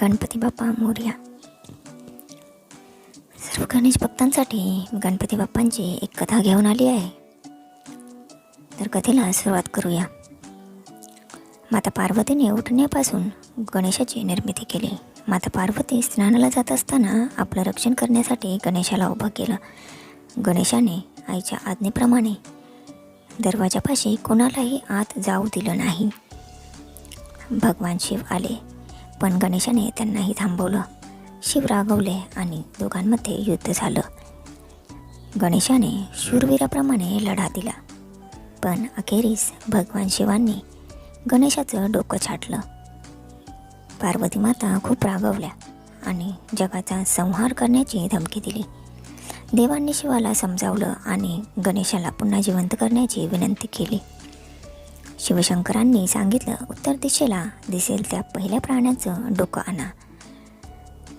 गणपती बाप्पा मोर्या. सर्व गणेश भक्तांसाठी गणपती बाप्पांची एक कथा घेऊन आली आहे. तर कथेला सुरुवात करूया. माता पार्वतीने उठण्यापासून गणेशाची निर्मिती केली. माता पार्वती स्नानाला जात असताना आपलं रक्षण करण्यासाठी गणेशाला उभं केलं. गणेशाने आईच्या आज्ञेप्रमाणे दरवाजापाशी कोणालाही आत जाऊ दिलं नाही. भगवान शिव आले. पण गणेशाने त्यांनाही थांबवलं. शिव रागवले आणि दोघांमध्ये युद्ध झालं. गणेशाने शूरवीराप्रमाणे लढा दिला. पण अखेरीस भगवान शिवांनी गणेशाचं डोकं छाटलं. पार्वती माता खूप रागवल्या आणि जगाचा संहार करण्याची धमकी दिली. देवांनी शिवाला समजावलं आणि गणेशाला पुन्हा जिवंत करण्याची विनंती केली. शिवशंकरांनी सांगितलं उत्तर दिशेला दिसेल त्या पहिल्या प्राण्याचं डोकं आणा.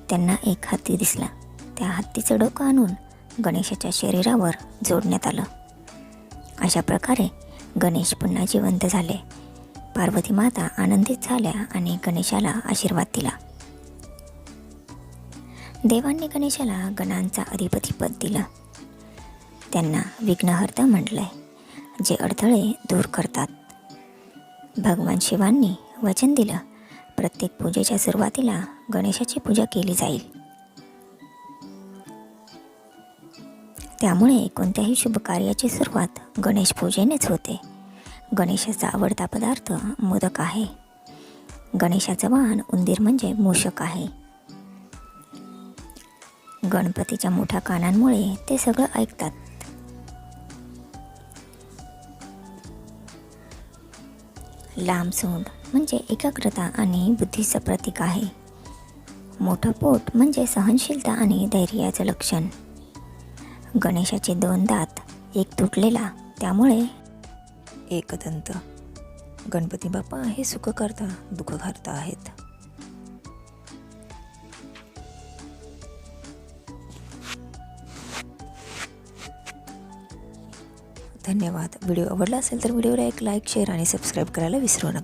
त्यांना एक हत्ती दिसला. त्या हत्तीचं डोकं आणून गणेशाच्या शरीरावर जोडण्यात आलं. अशा प्रकारे गणेश पुन्हा जिवंत झाले. पार्वती माता आनंदित झाल्या आणि गणेशाला आशीर्वाद दिला. देवांनी गणेशाला गणांचा अधिपतीपद दिलं. त्यांना विघ्नहर्ता म्हटलंय जे अडथळे दूर करतात. भगवान शिवांनी वचन दिलं. प्रत्येक पूजेच्या सुरुवातीला गणेशाची पूजा केली जाईल. त्यामुळे कोणत्याही शुभ कार्याची सुरुवात गणेश पूजेनेच होते. गणेशाचा आवडता पदार्थ मोदक आहे. गणेशाचं वाहन उंदीर म्हणजे मूषक आहे. गणपतीच्या मोठ्या कानांमुळे ते सगळं ऐकतात. लांब सोंड म्हणजे एकाग्रता आणि बुद्धीचं प्रतीक आहे. मोठं पोट म्हणजे सहनशीलता आणि धैर्याचं लक्षण. गणेशाचे दोन दात एक तुटलेला त्यामुळे एकदंत. गणपती बाप्पा हे सुख करता दुःख करता आहेत. धन्यवाद. व्हिडिओ आवडला असेल तर व्हिडिओला एक लाईक शेअर आणि सबस्क्राईब करायला विसरू नका.